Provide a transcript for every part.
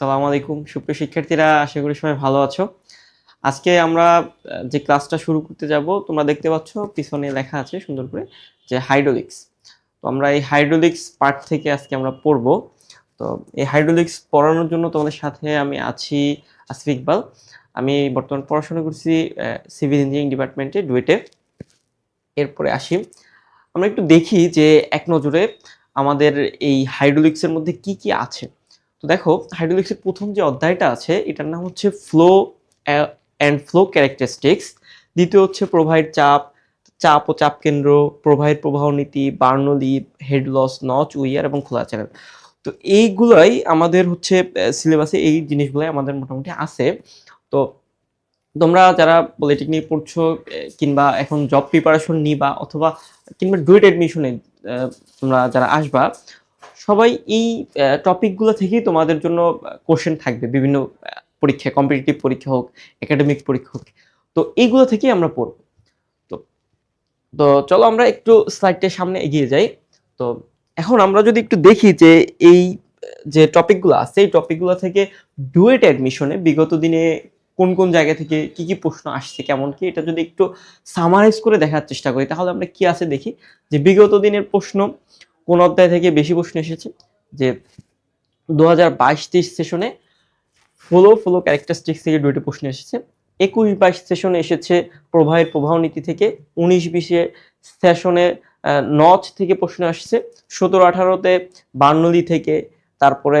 সালাম আলাইকুম। সুপ্রিয় শিক্ষার্থীরা, আশা করি সবাই ভালো আছো। আজকে আমরা যে ক্লাসটা শুরু করতে যাব, তোমরা দেখতে পাচ্ছ, পিছনে লেখা আছে সুন্দর করে যে হাইড্রোলিক্স। তো আমরা এই হাইড্রোলিক্স পার্ট থেকে আজকে আমরা পড়ব। তো এই হাইড্রোলিক্স পড়ানোর জন্য তোমাদের সাথে আমি আছি আসফিক ইকবাল। আমি বর্তমান পড়াশোনা করছি সিভিল ইঞ্জিনিয়ারিং ডিপার্টমেন্টে, ডুয়েটে। এরপরে আসি। আমরা একটু দেখি যে এক নজরে আমাদের এই হাইড্রোলিক্সের মধ্যে কি কি আছে। তো দেখো, হাইড্রোলিক্সের প্রথম যে অধ্যায়টা আছে, এটার নাম হচ্ছে ফ্লো অ্যান্ড ফ্লো ক্যারেক্টারিস্টিক্স। দ্বিতীয় হচ্ছে প্রবাহের চাপ চাপ ও চাপ কেন্দ্র, প্রবাহের প্রবাহ নীতি, Bernoulli, head loss, notch, weir এবং খোলা চ্যানেল। তো এইগুলাই আমাদের হচ্ছে সিলেবাসে এই জিনিসগুলাই আমাদের মোটামুটি আছে। তো তোমরা যারা পলিটেকনিক পড়ছো কিংবা এখন জব প্রিপারেশন নিবা অথবা কিংবা ডুয়েট অ্যাডমিশনে তোমরা যারা আসবা সবাই এই টপিকগুলো থেকেই তোমাদের জন্য কোশ্চেন থাকবে। বিভিন্ন পরীক্ষা কম্পিটিটিভ পরীক্ষা হোক একাডেমিক পরীক্ষা হোক। তো এইগুলো থেকেই আমরা পড়ব। তো তো চলো আমরা একটু স্লাইডটার সামনে এগিয়ে যাই। তো এখন আমরা যদি একটু দেখি যে এই, যে টপিকগুলো আছে, এই টপিকগুলো থেকে ডুয়েট অ্যাডমিশনে বিগত দিনে কোন কোন জায়গা থেকে কি কি প্রশ্ন আসছে, কেমন কি, এটা যদি একটু সামারাইজ করে দেখার চেষ্টা করি, তাহলে আমরা কি আছে দেখি। যে বিগত দিনের প্রশ্ন কোন অধ্যায় থেকে বেশি প্রশ্ন এসেছে? যে দু হাজার বাইশ তেইশ সেশনে ফ্লো ফ্লো ক্যারেক্টারিস্টিক্স থেকে দুইটি প্রশ্ন এসেছে। একুশ বাইশ সেশনে এসেছে প্রবাহের প্রবাহ নীতি থেকে, উনিশ বিশে সেশনে নচ থেকে প্রশ্ন আসছে, সতেরো আঠারোতে বার্নলি থেকে, তারপরে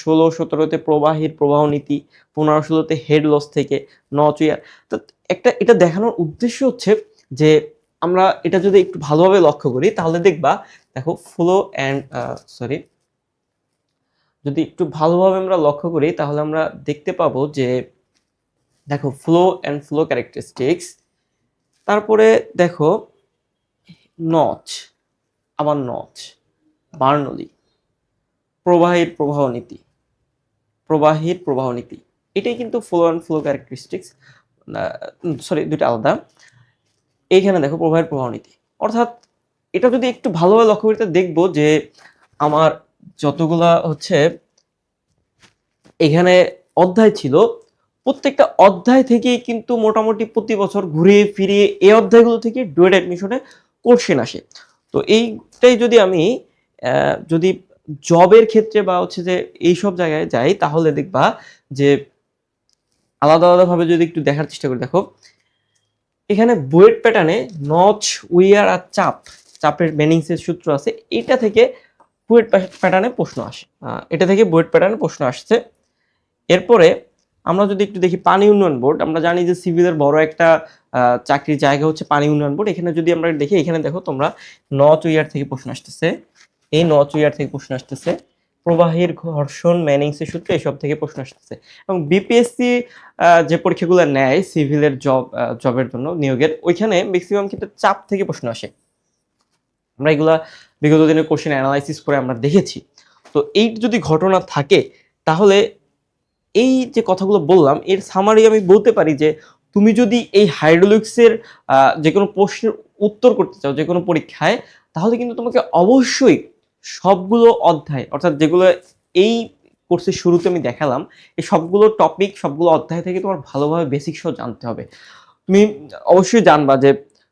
ষোলো সতেরোতে প্রবাহের প্রবাহ নীতি পনেরো ষোলোতে হেড লস থেকে নচ ইয়ার তো একটা, এটা দেখানোর উদ্দেশ্য হচ্ছে যে আমরা এটা যদি একটু ভালোভাবে লক্ষ্য করি, তাহলে দেখবা দেখো ফ্লো অ্যান্ড সরি যদি একটু ভালোভাবে আমরা লক্ষ্য করি, তাহলে আমরা দেখতে পাবো যে, দেখো ফ্লো অ্যান্ড ফ্লো ক্যারেক্টারিস্টিক্স তারপরে দেখো নচ আবার নচ বার্নলি, প্রবাহের প্রবাহ নীতি, প্রবাহের প্রবাহ নীতি, এটাই কিন্তু flow and flow characteristics sorry দুটো আলাদা, এইখানে দেখো প্রবাহের প্রবাহ নীতি, অর্থাৎ এটা যদি একটু ভালোভাবে লক্ষ্য করি তাহলে দেখব যে আমার যতগুলা হচ্ছে এখানে অধ্যায় ছিল, প্রত্যেকটা অধ্যায় থেকেই কিন্তু মোটামুটি প্রতি বছর ঘুরে ফিরে এই অধ্যায়গুলো থেকে ডুয়েট অ্যাডমিশনে কোশ্চেন আসে। তো এইটাই যদি আমি যদি জবের ক্ষেত্রে বা হচ্ছে যে এইসব জায়গায় যাই, তাহলে দেখবা যে আলাদা আলাদাভাবে যদি একটু দেখার চেষ্টা করি, দেখো। এখানে বুয়েট প্যাটার্নে নচ, উইয়ার আর চাপ চাপের বেনিংসের সূত্র আছে, এটা থেকে বুয়েট প্যাটার্নে প্রশ্ন আসে। এটা থেকে বুয়েট প্যাটার্নে প্রশ্ন আসছে। এরপরে আমরা যদি একটু দেখি পানি উন্নয়ন বোর্ড, আমরা জানি যে সিভিলের বড় একটা চাকরির জায়গা হচ্ছে পানি উন্নয়ন বোর্ড। এখানে যদি আমরা দেখি, এখানে দেখো তোমরা নচ উইয়ার থেকে প্রশ্ন আসতেছে। এই নচ উইয়ার থেকে প্রশ্ন আসতেছে, প্রবাহের ঘর্ষণ ম্যানিংসের সূত্র এসব থেকে প্রশ্ন আসতেছে। এবং বিপিএসসি যে পরীক্ষাগুলো নেয়, সিভিলের জব জবের জন্য নিয়োগের, ওইখানে ম্যাক্সিমাম কিন্তু চাপ থেকে প্রশ্ন আসে। আমরা এগুলা বিগত দিনের কোশ্চেন অ্যানালাইসিস করে আমরা দেখেছি। তো এই যদি ঘটনা থাকে, তাহলে এই যে কথাগুলো বললাম, এর সামারি আমি বলতে পারি যে, তুমি যদি এই হাইড্রোলিক্সের যে কোনো প্রশ্নের উত্তর করতে চাও, যে কোনো পরীক্ষায়, তাহলে কিন্তু তোমাকে অবশ্যই সবগুলো অধ্যায়, অর্থাৎ যেগুলো এই কোর্সের শুরুতে আমি দেখালাম, এই সবগুলো টপিক সবগুলো অধ্যায় থেকে তোমার ভালোভাবে বেসিক সহ জানতে হবে। তুমি অবশ্যই জানবা যে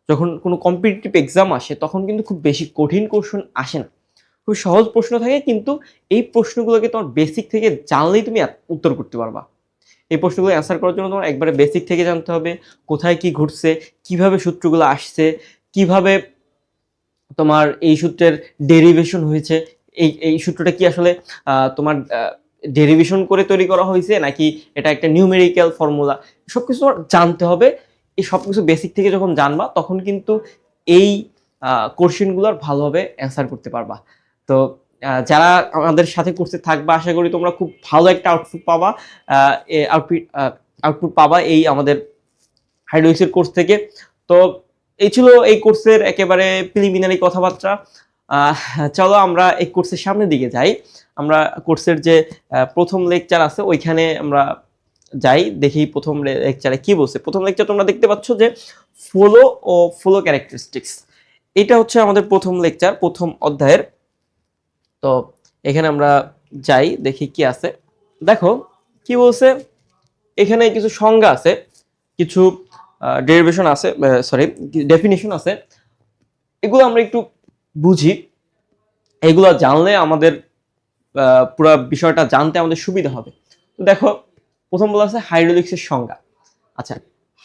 যখন কোনো কম্পিটিটিভ এক্সাম আসে, তখন কিন্তু খুব বেশি কঠিন কোশ্চেন আসে না। খুব সহজ প্রশ্ন থাকে, কিন্তু এই প্রশ্নগুলোকে তোমার বেসিক থেকে জানলেই তুমি উত্তর করতে পারবা। এই প্রশ্নগুলো অ্যান্সার করার জন্য তোমার একবারে বেসিক থেকে জানতে হবে, কোথায় কি ঘটছে, কীভাবে সূত্রগুলো আসছে, কীভাবে তোমার এই সূত্রের ডেরিভেশন হয়েছে, এই এই সূত্রটা কি আসলে তোমার ডেরিভেশন করে তৈরি করা হয়েছে, নাকি এটা একটা নিউমেরিক্যাল ফর্মুলা সব কিছু তোমার জানতে হবে। এই সব কিছু বেসিক থেকে যখন জানবা, তখন কিন্তু এই কোশ্চেনগুলোর ভালোভাবে অ্যান্সার করতে পারবা। তো যারা আমাদের সাথে কোর্সে থাকবা, আশা করি তোমরা খুব ভালো একটা আউটপুট পাবা। আউটপুট আউটপুট পাবা এই আমাদের হাইড্রোলিক্সের কোর্স থেকে। তো, এই ছিল এই কোর্সের একেবারে প্রিলিমিনারি কথাবার্তা। চলো আমরা এই কোর্সের সামনের দিকে যাই। আমরা কোর্সের যে প্রথম লেকচার আছে, ওইখানে আমরা যাই দেখি প্রথম লেকচারে কি বলছে। প্রথম লেকচার তোমরা দেখতে পাচ্ছ যে ফ্লো ও ফ্লো ক্যারেক্টারিস্টিক্স এটা হচ্ছে আমাদের প্রথম লেকচার প্রথম অধ্যায়ের। তো এখানে আমরা যাই, দেখি কি আছে। দেখো, কি বলছে? এখানে কিছু সংজ্ঞা আছে, কিছু ডেরিভেশন আছে সরি ডেফিনিশন আছে। এগুলো আমরা একটু বুঝি। এগুলো জানলে আমাদের পুরো বিষয়টা জানতে আমাদের সুবিধা হবে। দেখো প্রথম বলা আছে হাইড্রোলিক্সের সংজ্ঞা। আচ্ছা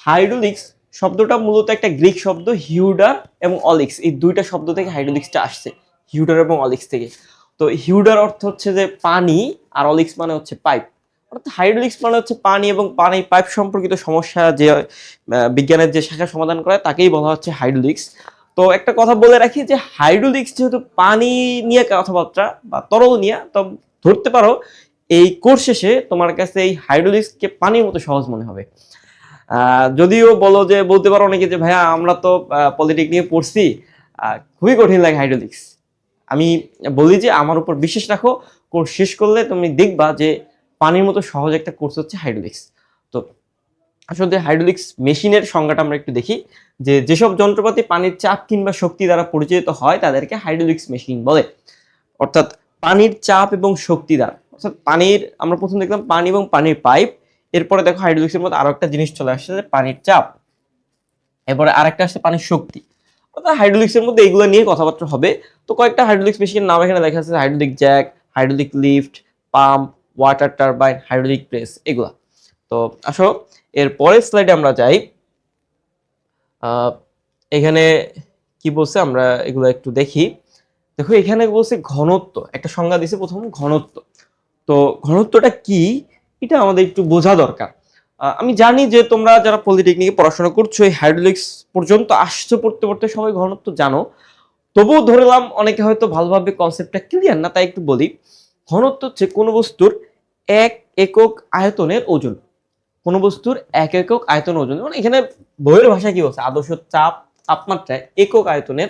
হাইড্রোলিক্স শব্দটা মূলত একটা গ্রিক শব্দ, হিউডার এবং অলিক্স। এই দুইটা শব্দ থেকে হাইড্রোলিক্সটা আসছে, হিউডার এবং অলিক্স থেকে। তো হিউডার অর্থ হচ্ছে যে পানি আর অলিক্স মানে হচ্ছে পাইপ। অর্থাৎ হাইড্রোলিক্স মানে হচ্ছে পানি এবং পানি, পাইপ সম্পর্কিত সমস্যা যে বিজ্ঞানের যে শাখা সমাধান করে, তাকেই বলা হচ্ছে হাইড্রোলিক্স। তো একটা কথা বলে রাখি যে হাইড্রোলিক্স যেহেতু পানি নিয়ে কথাবার্তা বা তরল নিয়ে, তো ধরতে পারো এই কোর্স শেষে তোমার কাছে এই হাইড্রোলিক্সকে পানির মতো সহজ মনে হবে। যদিও বলো যে, বলতে পারো অনেকে যে, ভাইয়া, আমরা তো পলিটিক নিয়ে পড়ছি। খুবই কঠিন লাগে হাইড্রোলিক্স। আমি বলি যে, আমার উপর বিশ্বাস রাখো, কোর্স শেষ করলে তুমি দেখবা যে, পানির মতো সহজ একটা কোর্স হচ্ছে হাইড্রোলিক্স। তো, আসলে হাইড্রোলিক্স মেশিনের সংজ্ঞাটা আমরা একটু দেখি, যে যেসব যন্ত্রপাতি পানির চাপ কিংবা শক্তি দ্বারা পরিচালিত হয়, তাদেরকে হাইড্রোলিক্স মেশিন বলে। অর্থাৎ পানির চাপ এবং শক্তি দ্বারা। অর্থাৎ পানির, আমরা প্রথম দেখলাম পানি এবং পানির পাইপ, এরপরে দেখো হাইড্রোলিক্সের মধ্যে আরও একটা জিনিস চলে আসছে পানির চাপ। এরপরে আরেকটা আসছে পানির শক্তি। অর্থাৎ হাইড্রোলিক্সের মধ্যে এইগুলো নিয়ে কথাবার্তা হবে। তো কয়েকটা হাইড্রোলিক্স মেশিনের নাম এখানে দেখা আছে hydraulic jack, hydraulic lift, pump, water turbine, hydraulic press, এগুলা। তো আসো এর পরের স্লাইডে আমরা যাই। এখানে কি বলছে আমরা এগুলো একটু দেখি। দেখো এখানে বলছে ঘনত্ব, একটা সংজ্ঞা দিছে প্রথম ঘনত্ব। তো ঘনত্বটা কি, এটা আমাদের একটু বোঝা দরকার। আমি জানি যে তোমরা যারা পলিটেকনিকে পড়াশোনা করছ, এই হাইড্রোলিক্স পর্যন্ত আসছো, পড়তে পড়তে সবাই ঘনত্ব জানো। তবুও ধরলাম অনেকে হয়তো ভালোভাবে কনসেপ্টটা ক্লিয়ার না, তাই একটু বলি। ঘনত্ব হচ্ছে কোনো বস্তুর এক একক আয়তনের ওজন। কোনো বস্তুর এক একক আয়তন ওজন। মানে এখানে বইয়ের ভাষা কি বলছে? আদর্শ চাপ তাপমাত্রায় একক আয়তনের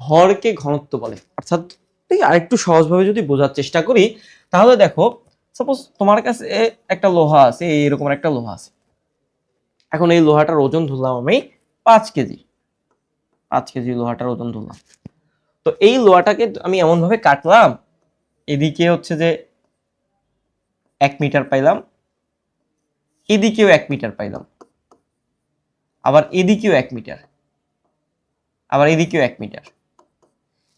ভরকে ঘনত্ব বলে। অর্থাৎ আরেকটু সহজভাবে যদি বোঝার চেষ্টা করি তাহলে দেখো সাপোজ তোমার কাছে একটা লোহা আছে, এইরকম একটা লোহা আছে। এখন এই লোহাটার ওজন ধরলাম আমি পাঁচ কেজি। পাঁচ কেজি লোহাটার ওজন ধরলাম। তো এই লোহাটাকে আমি এমন ভাবে কাটলাম, এদিকে হচ্ছে যে এক মিটার পাইলাম, এদিকেও এক মিটার পাইলাম। আবার এদিকেও এক মিটার। আবার এদিকেও এক মিটার।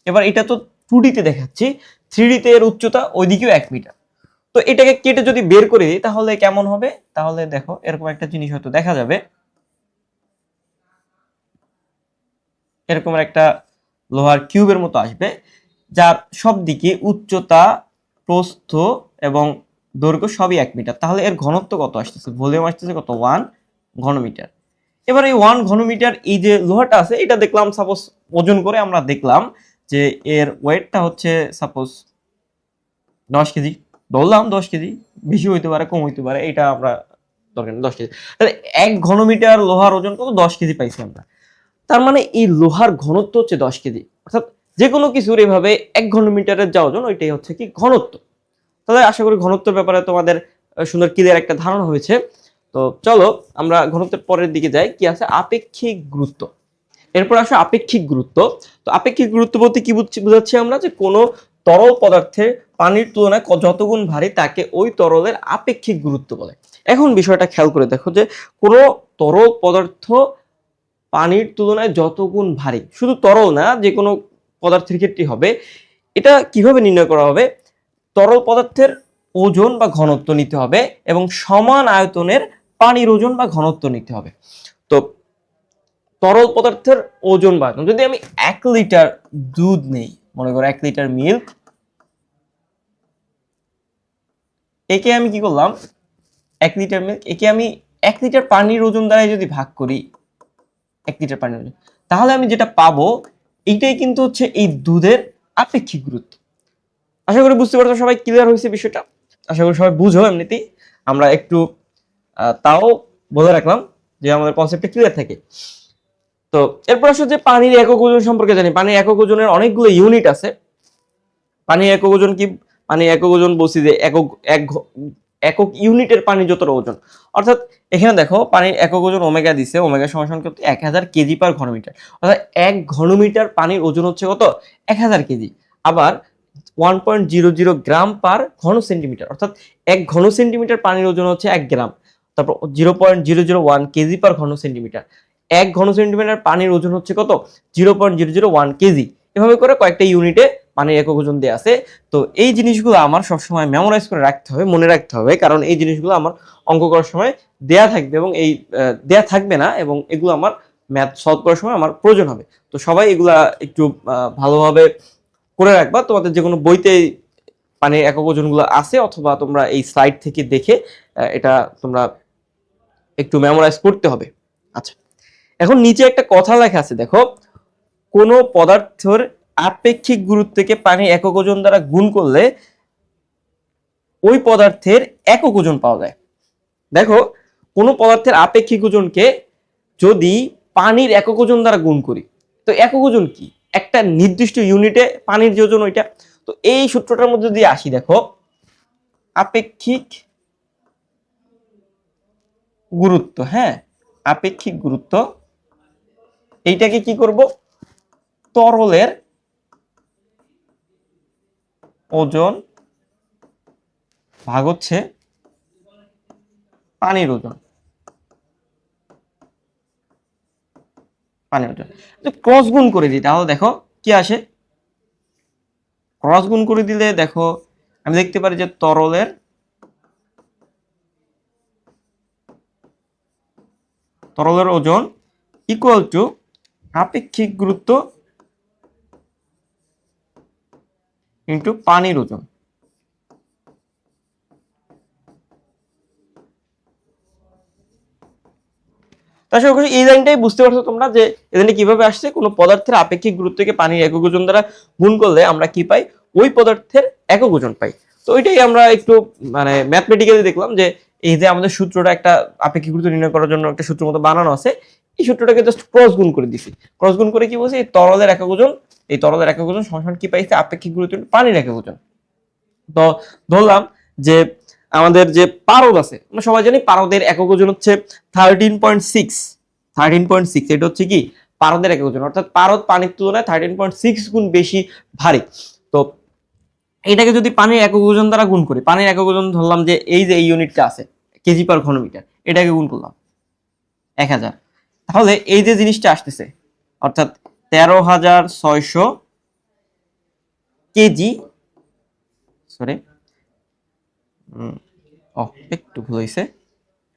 এবার এটা তো টু ডিতে দেখাচ্ছি থ্রি এর উচ্চতা ওইদিকেও এক মিটার। তো এটাকে কেটে যদি বের করে দিই, তাহলে কেমন হবে? তাহলে দেখো, এরকম একটা জিনিস হয়তো দেখা যাবে। এরকম একটা লোহার কিউবের মতো আসবে, যার সব দিকে উচ্চতা, প্রস্থ এবং দৈর্ঘ্য সবই এক মিটার। তাহলে এর ঘনত্ব কত আসতেছে? ভলিউম আসতেছে কত? ওয়ান ঘনমিটার। এবার এই ওয়ান ঘনমিটার, এই যে লোহাটা আছে, এটা দেখলাম সাপোজ ওজন করে আমরা দেখলাম যে এর ওয়েটটা হচ্ছে সাপোজ দশ কেজি বললাম দশ কেজি, বেশি হইতে পারে, কম হইতে পারে এটা আমরা দরকার দশ কেজি। তাহলে এক ঘনমিটার লোহার ওজন কত? দশ কেজি পাইছি আমরা। তার মানে এই লোহার ঘনত্ব হচ্ছে দশ কেজি। অর্থাৎ যে কোনো কিছুর এভাবে এক ঘনমিটারের যা ওজন, ওইটাই হচ্ছে কি ঘনত্ব। তাহলে আশা করি ঘনত্বের ব্যাপারে তোমাদের সুন্দর ক্লিয়ার একটা ধারণা হয়েছে। তো চলো, আমরা ঘনত্বের পরের দিকে যাই। কি আছে? আপেক্ষিক গুরুত্ব। এরপর আসে আপেক্ষিক গুরুত্ব। তো আপেক্ষিক গুরুত্ব বলতে কি বুঝাচ্ছি আমরা যে কোনো তরল পদার্থের পানির তুলনায় যতগুণ ভারী তাকে ওই তরলের আপেক্ষিক গুরুত্ব বলে। এখন বিষয়টা খেয়াল করে দেখো যে কোনো তরল পদার্থ পানির তুলনায় যতগুণ ভারী, শুধু তরল না, যে কোনো পদার্থের ক্ষেত্রে হবে, এটা কীভাবে নির্ণয় করা হবে? তরল পদার্থের ওজন বা ঘনত্ব নিতে হবে এবং সমান আয়তনের পানির ওজন বা ঘনত্ব নিতে হবে। তরল পদার্থের ওজন বা আয়তন যদি আমি এক লিটার দুধ নেই, মনে করো এক লিটার মিল্ক, একে আমি কি করলাম? এক লিটার মিল্ক, একে আমি এক লিটার পানির ওজন দ্বারাই যদি ভাগ করি, এক লিটার পানির ওজন, তাহলে আমি যেটা পাবো, এইটাই কিন্তু হচ্ছে এই দুধের আপেক্ষিক গুরুত্ব। আশা করি বুঝতে পারছ সবাই ক্লিয়ার হয়েছে বিষয়টা? আশা করি সবাই বুঝো এমনিতেই। আমরা একটু তাও বলে রাখলাম যে আমাদের কনসেপ্টটা ক্লিয়ার থাকে। তো এরপর আসলে যে পানির একক ওজন সম্পর্কে জানি। পানির একক ওজনের অনেকগুলো ইউনিট আছে। পানির একক ওজন কি? পানির একক ওজন বলছি যে একক, এক একক ইউনিটের পানি যতটা ওজন। অর্থাৎ এখানে দেখো, পানির একক ওজন ওমেগা দিছে ওমেগা সমান করতে এক হাজার কেজি পার ঘনমিটার। অর্থাৎ এক ঘনমিটার পানির ওজন হচ্ছে কত? এক হাজার কেজি। আবার one point zero zero gram per ঘন সেন্টিমিটার অর্থাৎ এক ঘন সেন্টিমিটার পানির ওজন হচ্ছে এক গ্রাম। তারপর zero point zero zero one kg per ঘন সেন্টিমিটার এক ঘন সেন্টিমিটার পানির ওজন হচ্ছে কত? Zero point zero zero one kg এভাবে করে কয়েকটা ইউনিটে পানির একক ওজন দেওয়া আছে। তো এই জিনিসগুলো আমার সবসময় মেমোরাইজ করে রাখতে হবে, মনে রাখতে হবে। কারণ এই জিনিসগুলো আমার অঙ্ক করার সময় দেয়া থাকবে এবং এই দেয়া থাকবে না এবং এগুলো আমার ম্যাথ সলভ করার সময় আমার প্রয়োজন হবে। তো সবাই এগুলা একটু ভালোভাবে করে রাখবা। তোমাদের যে কোনো বইতে পানির একক ওজনগুলো আছে অথবা তোমরা এই স্লাইড থেকে দেখে এটা তোমরা একটু মেমোরাইজ করতে হবে। এখন নিচে একটা কথা লেখা আছে, দেখো। কোন পদার্থের আপেক্ষিক গুরুত্বকে পানির একক ওজন দ্বারা গুণ করলে ওই পদার্থের একক ওজন পাওয়া যায়। দেখো, কোন পদার্থের আপেক্ষিক ওজনকে যদি পানির একক ওজন দ্বারা গুণ করি, তো একক ওজন কি? একটা নির্দিষ্ট ইউনিটে পানির যে ওজন ওইটা। তো এই সূত্রটার মধ্যে যদি আসি, দেখো। আপেক্ষিক গুরুত্ব হ্যাঁ? আপেক্ষিক গুরুত্ব এইটাকে কি করব? তরলের ওজন ভাগ হচ্ছে পানির ওজন। পানির ওজন। ক্রস গুণ করে দিই, তাহলে দেখো কি আসে? ক্রস গুণ করে দিলে দেখো, আমি দেখতে পারি যে তরলের তরলের ওজন ইকুয়াল টু আপেক্ষিক গুরুত্ব? ইন্টু পানির ওজন। এই লাইনটাই বুঝতে পারছ তোমরা যে এখানে কীভাবে আসছে? কোনো পদার্থের আপেক্ষিক গুরুত্বকে পানির একক ওজন দ্বারা গুণ করলে আমরা কি পাই? ওই পদার্থের একক ওজন পাই। তো ওইটাই আমরা একটু মানে ম্যাথমেটিক্যালি দেখলাম যে এই যে আমাদের সূত্রটা একটা আপেক্ষিক গুরুত্ব নির্ণয় করার জন্য একটা সূত্র মতো বানানো আছে এই সূত্রটাকে জাস্ট ক্রস গুণ করে দিছি। ক্রস গুণ করে কি বলছি? এই তরলের একক ওজন, এই তরলের একক ওজন সমান কি পাইছে? আপেক্ষিক গুরুত্ব পানির একক ওজন। তো ধরলাম যে আমাদের যে পারদ আছে, আমরা সবাই জানি পারদের একক ওজন হচ্ছে thirteen point six thirteen point six এটা হচ্ছে কি? পারদের একক ওজন। অর্থাৎ পারদ পানির তুলনায় থার্টিন পয়েন্ট সিক্স গুণ বেশি ভারী। তো এটাকে যদি পানির একক ওজন দ্বারা গুণ করি, পানির একক ওজন ধরলাম যে এই যে এই ইউনিটটা আছে, কেজি পার ঘনমিটার, এটাকে গুণ করলাম। এক হাজার। তাহলে এই যে জিনিসটা আসতেছে, অর্থাৎ তেরো হাজার ছয়শো কেজি সরি ও একটু ভুল হয়েছে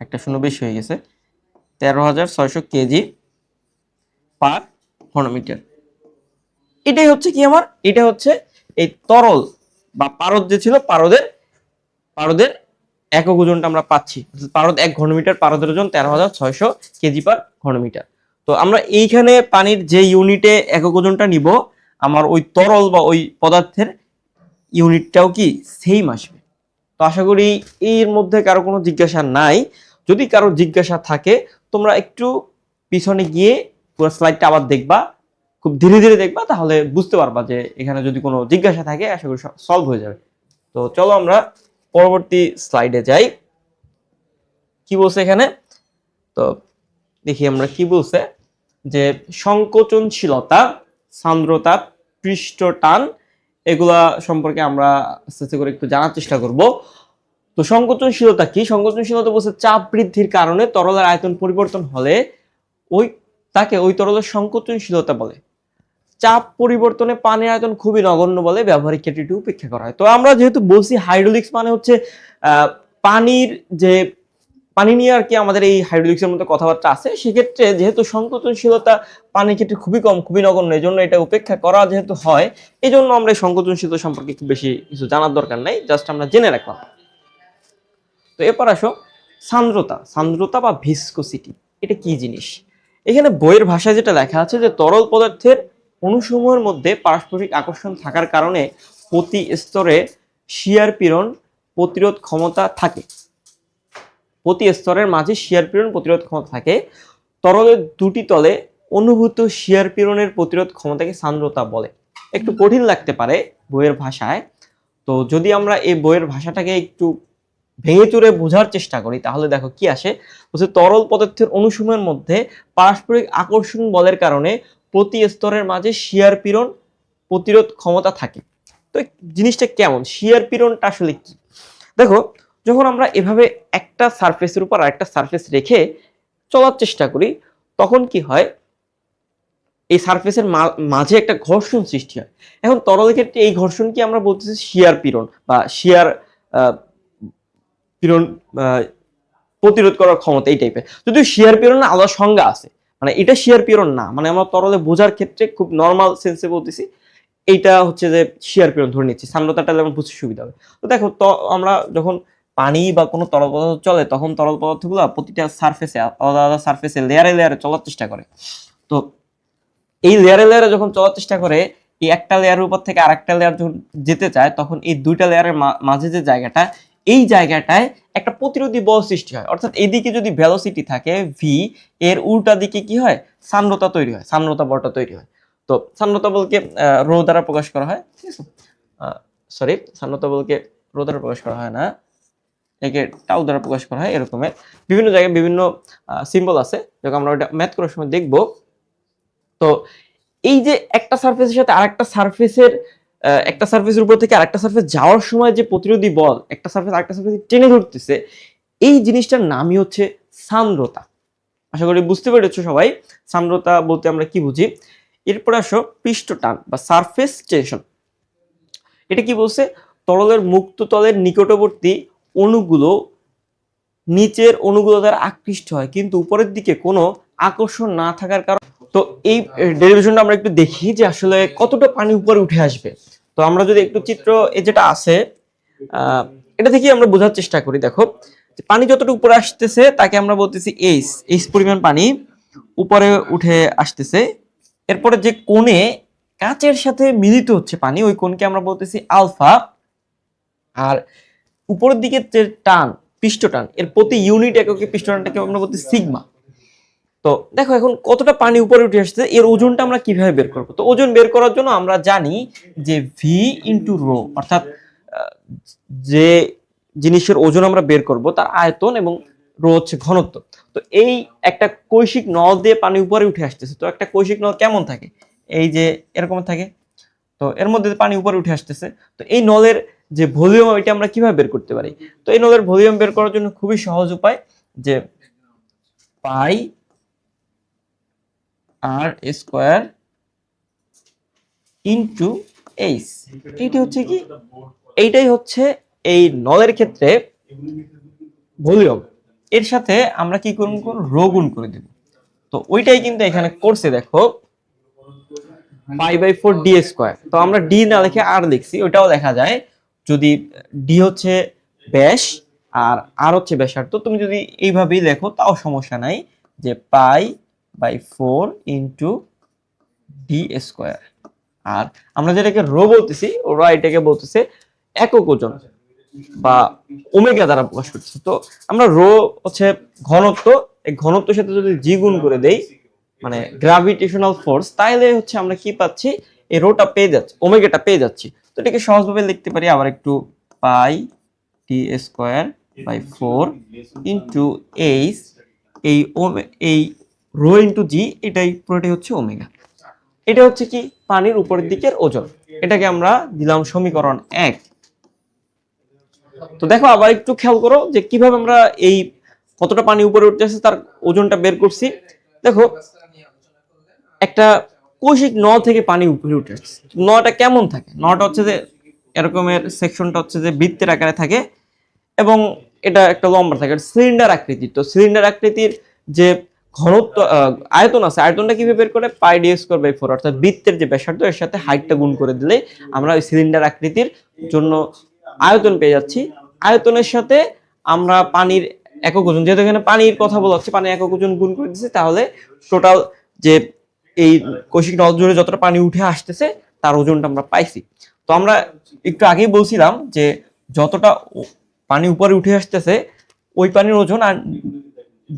একটা শূন্য বেশি হয়ে গেছে, তেরো হাজার ছয়শো কেজি পার ঘনমিটার। এটাই হচ্ছে কি আমার? এটা হচ্ছে এই তরল বা পারদ যে ছিল, পারদের পারদের একক ওজনটা আমরা পাচ্ছি। পারদ এক ঘনমিটার, পারদের ওজন তেরো হাজার ছয়শো কেজি পার ঘনমিটার। তো আমরা এইখানে পানির যে ইউনিটে একক ওজনটা নিব, আমার ওই তরল বা ওই পদার্থের ইউনিটটাও কি সেম আসবে? তো আশা করি এর মধ্যে কারও কোনো জিজ্ঞাসা নাই। যদি কারও জিজ্ঞাসা থাকে, তোমরা একটু পিছনে গিয়ে পুরো স্লাইডটা আবার দেখবা, খুব ধীরে ধীরে দেখবা, তাহলে বুঝতে পারবা যে এখানে যদি কোনো জিজ্ঞাসা থাকে, আশা করি সলভ হয়ে যাবে। তো চলো আমরা পরবর্তী স্লাইডে যাই। কি বলছে এখানে? তো দেখি আমরা কি বলছে? যে সংকোচনশীলতা, সান্দ্রতা পৃষ্ঠ টান এগুলা সম্পর্কে আমরা আস্তে আস্তে করে একটু জানার চেষ্টা করব। তো সংকোচনশীলতা কি? সংকোচনশীলতা বলছে চাপ বৃদ্ধির কারণে তরলের আয়তন পরিবর্তন হলে ওই তাকে ওই তরলের সংকোচনশীলতা বলে। চাপ পরিবর্তনে পানির আয়তন খুবই নগণ্য বলে ব্যবহারিক ক্ষেত্রটি উপেক্ষা করা হয়। তো আমরা যেহেতু বলছি হাইড্রোলিক্স মানে হচ্ছে পানির যে, পানি নিয়ে আর কি আমাদের এই হাইড্রোলিক্সের মধ্যে কথাবার্তা আছে, সেক্ষেত্রে যেহেতু সংকোচনশীলতা পানির ক্ষেত্রে খুবই কম, খুবই নগণ্য এই জন্য এটা উপেক্ষা করা যেহেতু হয় এই জন্য আমরা এই সংকোচনশীলতা সম্পর্কে খুব বেশি কিছু জানার দরকার নাই জাস্ট আমরা জেনে রাখলাম। তো এরপর আসো, সান্দ্রতা সান্দ্রতা বা ভিসকোসিটি, এটা কি জিনিস? এখানে বইয়ের ভাষায় যেটা লেখা আছে যে তরল পদার্থের অণুসমূহের মধ্যে পারস্পরিক আকর্ষণ থাকার কারণে প্রতি স্তরে শিয়ার পীড়ন প্রতিরোধ ক্ষমতা থাকে। প্রতি স্তরের মাঝে শিয়ার পীড়ন প্রতিরোধ ক্ষমতা থাকে। তরলের দুটি তলে অনুভূত শিয়ার পীড়নের প্রতিরোধ ক্ষমতাকে সান্দ্রতা বলে। একটু কঠিন লাগতে পারে বইয়ের ভাষায়। তো যদি আমরা এই বইয়ের ভাষাটাকে একটু ভেঙে চুরে বোঝার চেষ্টা করি তাহলে দেখো কি আসে? বলছে তরল পদার্থের অনুসমূহের মধ্যে পারস্পরিক আকর্ষণ বলের কারণে প্রতি স্তরের মাঝে শিয়ার পীড়ন প্রতিরোধ ক্ষমতা থাকে। তো জিনিসটা কেমন? শিয়ার পীড়নটা আসলে কি? দেখো, যখন আমরা এভাবে একটা সারফেসের উপর আরেকটা সারফেস রেখে চলার চেষ্টা করি, তখন কি হয়? এই সারফেসের মাঝে একটা ঘর্ষণ সৃষ্টি হয়। এখন তরলের ক্ষেত্রে এই ঘর্ষণকে আমরা বলতেছি শিয়ার পীড়ন বা শিয়ার পীড়ন প্রতিরোধ করার ক্ষমতা, এই টাইপের যদিও শিয়ার পীড়ন আলাদা সংজ্ঞা আছে মানে এটা শিয়ার পীড়ন না। মানে আমরা তরলে বোঝার ক্ষেত্রে খুব নর্মাল সেন্সে বলতেছি, এইটা হচ্ছে যে শিয়ার পীড়ন ধরে নিচ্ছি। সান্দ্রতাটা যেমন বুঝতে সুবিধা হবে। তো দেখো, তো আমরা যখন পানি বা কোনো তরল পদার্থ চলে, তখন তরল পদার্থগুলো প্রতিটা সারফেসে আলাদা আলাদা সারফেসে লেয়ারে লেয়ারে চলার চেষ্টা করে। তো এই লেয়ারে লেয়ারে যখন চলার চেষ্টা করে, এই একটা লেয়ারের উপর থেকে আরেকটা লেয়ার যখন যেতে চায়, তখন এই দুইটা লেয়ারের মাঝে যে জায়গাটা এই জায়গাটায় একটা প্রতিরোধী বল সৃষ্টি হয়। অর্থাৎ এদিকে যদি ভেলোসিটি থাকে ভি এর উল্টা দিকে কি হয়? সান্দ্রতা তৈরি হয়, সান্দ্রতা বলটা তৈরি হয়। তো সান্দ্রতা বলকে রো দ্বারা প্রকাশ করা হয়, ঠিক আছে? সরি সান্দ্রতা বলকে রো দ্বারা প্রকাশ করা হয় না। একে টাউ দ্বারা প্রকাশ করা হয়, এরকমের। বিভিন্ন জায়গায় বিভিন্ন সিম্বল আছে। যখন আমরা ওটা ম্যাথ করার সময় দেখব, তো এই যে একটা সার্ফেসের সাথে আরেকটা সারফেসের একটা সার্ফেসের উপর থেকে আরেকটা সার্ফেস যাওয়ার সময় যে প্রতিরোধী বল, একটা সারফেস আরেকটা সার্ফেস টেনে ধরতেছে, এই জিনিসটার নামই হচ্ছে সান্দ্রতা। আশা করি বুঝতে পেরেছ সবাই, সান্দ্রতা বলতে আমরা কি বুঝি? এরপরে আসো পৃষ্ঠ টান বা সারফেস টেনশন এটা কি বলছে? তরলের মুক্ত তলের নিকটবর্তী অণুগুলো নিচের অণুগুলো দ্বারা আকৃষ্ট হয়, কিন্তু উপরের দিকে কোনো আকর্ষণ না থাকার কারণ তো এই ডেরিভেশনটা আমরা একটু দেখি যে আসলে কতটা পানি উপরে উঠে আসবে। তো আমরা যদি একটু চিত্র এ যেটা আছে এটা থেকে আমরা বোঝার চেষ্টা করি, দেখো। পানি যতটুকু উপরে আসতেছে, তাকে আমরা বলতেছি এইচ এইচ পরিমাণ পানি উপরে উঠে আসতেছে। এরপরে যে কোণে কাচের সাথে মিলিত হচ্ছে পানি, ওই কোণকে আমরা বলতেছি আলফা। আর উপরের দিকে যে টান পৃষ্ঠ টান এর প্রতি ইউনিট এককে পৃষ্ঠ টানটাকে আমরা বলতে সিগমা। তো দেখো এখন কতটা পানি উপরে উঠে আসছে, এর ওজনটা আমরা কীভাবে বের করব? তো ওজন বের করার জন্য আমরা জানি যে ভি ইন্টু রো অর্থাৎ যে জিনিসের ওজন আমরা বের করব তার আয়তন এবং রো হচ্ছে ঘনত্ব। তো এই একটা কৈশিক নল দিয়ে পানি উপরে উঠে আসতেছে, তো একটা কৈশিক নল কেমন থাকে? এই যে এরকম থাকে, তো এর মধ্যে পানি উপরে উঠে আসতেছে, তো এই নলের যে ভলিউম, এটা আমরা কীভাবে বের করতে পারি? তো এই নলের ভলিউম বের করার জন্য খুবই সহজ উপায় যে পাই আর স্কোয়ার ইন্টু এইচ এইটি হচ্ছে কি? এইটাই হচ্ছে এই নলের ক্ষেত্রে ভলিউম। এর সাথে আমরা কি করব? রো গুণ করে দেব। তো ওইটাই কিন্তু এখানে করছে, দেখো। Pi by four D square. তো আমরা ডি না লিখে আর লিখছি ওটাও দেখা যায়। যদি ডি হচ্ছে ব্যাস, আর আর হচ্ছে ব্যাসার্ধ তুমি যদি এইভাবেই লেখো তাও সমস্যা নাই যে pi by four into D square. আর আমরা যেটাকে রো বলতেছি ওরা এটাকে বলতেছে একক ওজন বা ওমেগা দ্বারা প্রকাশ করতেছে। তো আমরা রো হচ্ছে ঘনত্ব, এই ঘনত্বের সাথে যদি জি গুণ করে দেই মানে গ্রাভিটেশনাল ফোর্স তাহলে হচ্ছে আমরা কি পাচ্ছি? এই রোটা পেয়ে যাচ্ছি, ওমেগাটা পেয়ে যাচ্ছি। তো এটাকে সহজভাবে লিখতে পারি আবার একটু pi D square by four into H, এই এই রো ইন্টু জি এটাই পুরোটাই হচ্ছে ওমেগা। এটা হচ্ছে কি? পানির উপরের দিকের ওজন। এটাকে আমরা দিলাম সমীকরণ এক। তো দেখো, আবার একটু খেয়াল করো যে কীভাবে আমরা এই কতটা পানি উপরে উঠতে আসছে তার ওজনটা বের করছি। দেখো, একটা কৌশিক ন থেকে পানি উপরে উঠে আসছে। নটা কেমন থাকে? নটা হচ্ছে যে এরকমের সেকশনটা হচ্ছে যে বৃত্তের আকারে থাকে এবং এটা একটা লম্বা থাকে সিলিন্ডার আকৃতির। তো সিলিন্ডার আকৃতির যে ঘনত্ব আয়তন আছে। আয়তনটা কীভাবে বের করে? Pi D square by four অর্থাৎ বৃত্তের যে ব্যাসার্ধ, এর সাথে হাইটটা গুণ করে দিলে আমরা ওই সিলিন্ডার আকৃতির জন্য আয়তন পেয়ে যাচ্ছি। আয়তনের সাথে আমরা পানির একক ওজন, যেহেতু এখানে পানির কথা বলা হচ্ছে, পানির একক ওজন গুণ করে দিচ্ছি, তাহলে টোটাল যে এই কৌশিক নল জুড়ে যতটা পানি উঠে আসতেছে, তার ওজনটা আমরা পাইছি। তো আমরা একটু আগেই বলছিলাম যে যতটা পানি উপরে উঠে আসতেছে, ওই পানির ওজন আর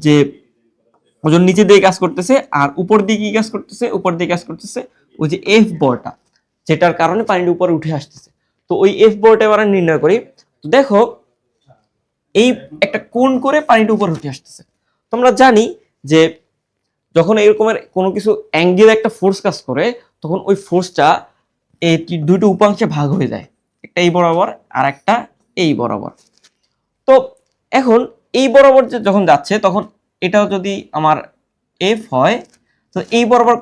যে ওজন নিচে দিয়ে কাজ করতেছে আর উপর দিকে কাজ করতেছে? উপর দিকে কাজ করতেছে ওই যে এফ বলটা যেটার কারণে পানির উপরে উঠে আসতেছে। তো ওই এফ বলটা এবার নির্ণয় করি। তো দেখো, এই একটা কোণ করে পানিটা উপরে উঠে আসতেছে। তোমরা জানি যে যখন এরকমের কোনো কিছু অ্যাঙ্গেল একটা ফোর্স কাজ করে, তখন ওই ফোর্সটা এই দুটো উপাংশে ভাগ হয়ে যায়। একটা এই বরাবর আর একটা এই বরাবর। তো এখন এই বরাবর যে যখন যাচ্ছে, তখন এটাও যদি আমার এফ হয়, তো এই বরাবর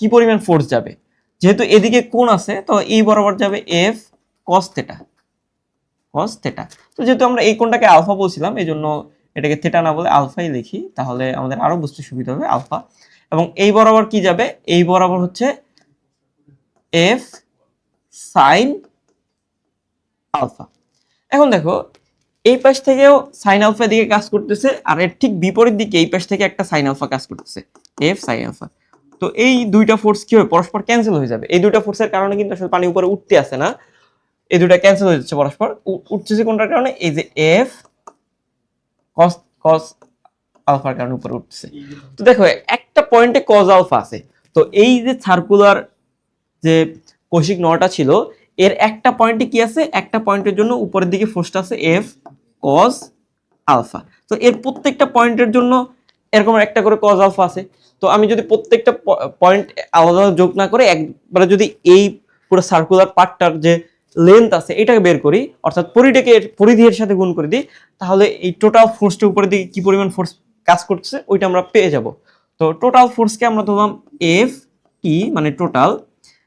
কি পরিমাণ ফোর্স যাবে? যেহেতু এদিকে কোণ আছে, তো এই বরাবর যাবে F cos theta cos theta তো যেহেতু আমরা এই কোণটাকে আলফা বলছিলাম এই জন্য এটাকে থেটা না বলে আলফাই লিখি, তাহলে আমাদের আরও বুঝতে সুবিধা হবে আলফা এবং এই বরাবর কি যাবে? এই বরাবর হচ্ছে এফ সাইন আলফা এখন দেখো এই পাশ থেকেও সাইন আলফা দিকে কাজ করতেছে, আর এর ঠিক বিপরীত দিকে এই পাশ থেকে একটা সাইন আলফা কাজ করতেছে এফ সাইন আলফা তো এই দুইটা ফোর্স কি হবে পরস্পর ক্যান্সেল হয়ে যাবে। এই দুইটা ফোর্সের কারণে কিন্তু আসলে পানি উপরে উঠতে আসে না। এই দুইটা ক্যান্সেল হয়ে যাচ্ছে পরস্পর। উঠতেছে কোনটার কারণে? এই যে এফ কস কস আলফার কারণে উপরে উঠতেছে। তো দেখো, একটা পয়েন্টে কজ আলফা আছে। তো এই যে সার্কুলার যে কৌশিক নটা ছিল, এর একটা পয়েন্টে কি আছে? একটা পয়েন্টের জন্য উপরের দিকে ফোর্সটা আছে এফ কজ আলফা তো এর প্রত্যেকটা পয়েন্টের জন্য এরকম একটা করে কজ আলফা আছে। তো আমি যদি প্রত্যেকটা পয়েন্ট আলাদা যোগ না করে একবারে যদি এই পুরো সার্কুলার পার্টটার যে লেন্থ আছে, এটাকে বের করি, অর্থাৎ পরিটাকে পরিধি এর সাথে গুণ করে দিই, তাহলে এই টোটাল ফোর্সটা উপরের দিকে কি পরিমাণ ফোর্স কাজ করছে, ওইটা আমরা পেয়ে যাব। তো টোটাল ফোর্সকে আমরা ধরলাম এফ টি মানে টোটাল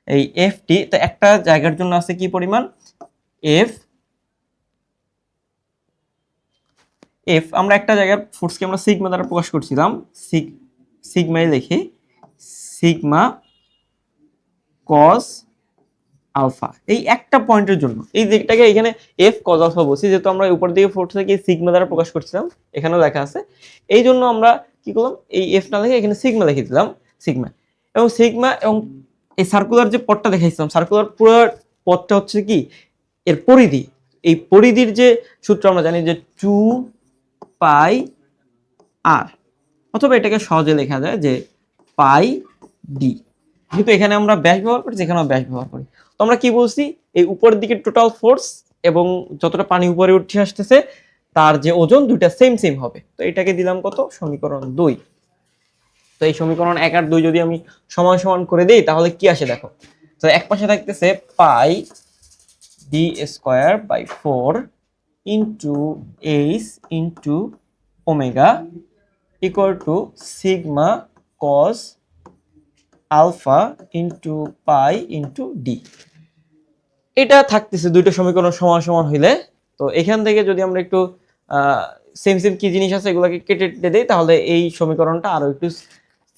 এই এফ টি তো একটা জায়গার জন্য আছে কি পরিমাণ? এফ এফ আমরা একটা জায়গার ফোর্সকে আমরা সিগমা দ্বারা প্রকাশ করছিলাম সিগ সিগমাই লিখি সিগমা কস আলফা এই একটা পয়েন্টের জন্য, এই দিকটাকে এখানে এফ কজ আলফা বলছি, যেহেতু আমরা উপর দিকে ফোর্স থেকে সিগমা দ্বারা প্রকাশ করছিলাম, এখানেও লেখা আছে। এই জন্য আমরা কি করলাম, এই এফ না লিখে এখানে সিগমা লিখে দিলাম সিগমা এবং সিগমা এবং এই সার্কুলার যে পথটা দেখাইছিলাম সার্কুলার পুরো পথটা হচ্ছে কি, এর পরিধি। এই পরিধির যে সূত্র আমরা জানি যে টু পাই আর, অথবা এটাকে সহজে লেখা যায় যে পাই ডি যেহেতু এখানে আমরা ব্যাস ব্যবহার করি যেখানেও ব্যাস ব্যবহার করি। তো আমরা কি বলছি? এই উপরের দিকে টোটাল ফোর্স এবং যতটা পানি উপরে উঠে আসতেছে, তার যে ওজন দুইটা সেম সেম হবে। তো এটাকে দিলাম কত? সমীকরণ দুই। তো এই সমীকরণ এক আর দুই যদি আমি সমান সমান করে দিই, তাহলে কি আসে দেখো? তো এক পাশে থাকতেছে pi D square by four into H into omega equal to sigma cos alpha into pi into D এটা থাকতেছে দুইটা সমীকরণ সমান সমান হইলে। তো এখান থেকে যদি আমরা একটু সেম সেম কি জিনিস আছে এগুলোকে কেটে কেটে দিই, তাহলে এই সমীকরণটা আরও একটু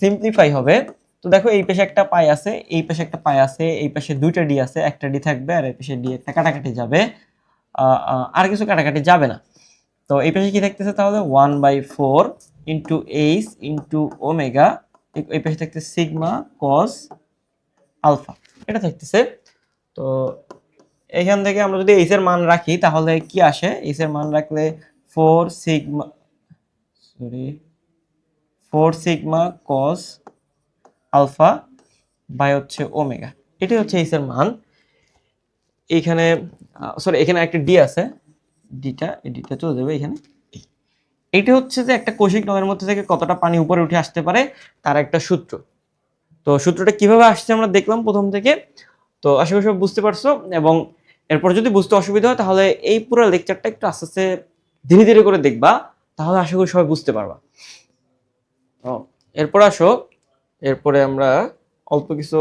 সিম্পলিফাই হবে। তো দেখো এই পাশে একটা পাই আছে, এই পাশে একটা পাই আছে, এই পাশে দুইটা ডি আছে, একটা ডি থাকবে আর এই পাশে ডি একটা কাটাকাটি যাবে। আর কিছু কাটাকাটি যাবে না। তো এই পাশে কি থাকতেছে তাহলে? One by four into H into omega, এই পাশে থাকতেছে সিগমা কস আলফা। এটা থাকতেছে। তো এখান থেকে আমরা যদি এইচ এর মান রাখি, তাহলে কি আসে? এইচ এর মান রাখলে four sigma, sorry, four sigma cos alpha by হচ্ছে ওমেগা। এটাই হচ্ছে এইচ এর মান। এইখানে সরি এখানে একটা ডি আছে। ডিটা ডিটা চলে যাবে এখানে। এইটা হচ্ছে যে একটা কৌশিক নদের মধ্যে থেকে কতটা পানি উপরে উঠে আসতে পারে তার একটা সূত্র। তো সূত্রটা কীভাবে আসছে আমরা দেখলাম প্রথম থেকে। তো আশা করি সব বুঝতে পারছ এবং এরপর যদি বুঝতে অসুবিধা হয় তাহলে এই পুরো লেকচারটা একটু আস্তে আস্তে ধীরে ধীরে করে দেখবা, তাহলে আশা করি সবাই বুঝতে পারবা। এরপর আসো। এরপরে আমরা অল্প কিছু